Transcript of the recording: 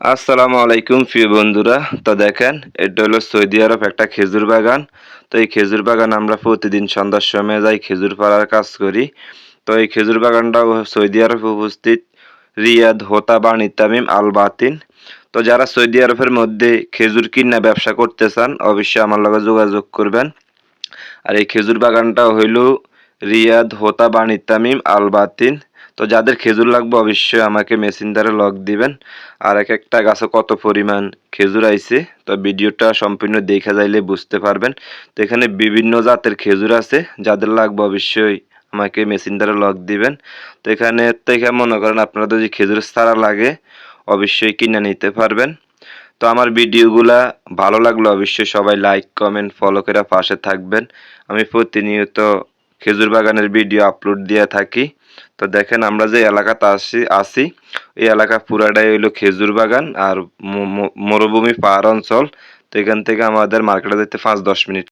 আসসালামু আলাইকুম প্রিয় বন্ধুরা। তো দেখেন, এটা হলো সৌদি আরব একটা খেজুর বাগান। তো এই খেজুর বাগান আমরা প্রতিদিন সন্ধ্যার সময় যাই খেজুর পাড়ার কাজ করি। তো এই খেজুর বাগানটা সৌদি আরবে উপস্থিত রিয়াদ, হোতা, বানি তামিম আল বাতিন তো যারা সৌদি আরবের মধ্যে খেজুর কিনা ব্যবসা করতে চান, অবশ্যই আমার লগে যোগাযোগ করবেন। আর এই খেজুর বাগানটা হইল রিয়াদ, হোতা, বানি তামিম আল বাতিন তো যাদের খেজুর লাগবে, অবশ্যই আমাকে মেশিন দ্বারা লক দিবেন। আর এক একটা গাছে কত পরিমাণ খেজুর আইছে, তো ভিডিওটা সম্পূর্ণ দেখা যাইলে বুঝতে পারবেন। তো এখানে বিভিন্ন জাতের খেজুর আছে, যাদের লাগবে অবশ্যই আমাকে মেশিন দ্বারা লক দিবেন। তো এখানে থেকে মনে করেন আপনারা যদি খেজুর ছাড়া লাগে, অবশ্যই কিনে নিতে পারবেন। তো আমার ভিডিওগুলা ভালো লাগল অবশ্যই সবাই লাইক কমেন্ট ফলো করে পাশে থাকবেন। আমি প্রতিনিয়ত খেজুর বাগানের ভিডিও আপলোড দিয়ে থাকি। তো দেখেন আমরা যে এলাকাতে আসি আসি, এই এলাকা পুরাটাই হইল খেজুর বাগান আর মরুভূমি পাহাড় অঞ্চল। তো এখান থেকে আমাদের মার্কেটে যেতে পাঁচ দশ মিনিট।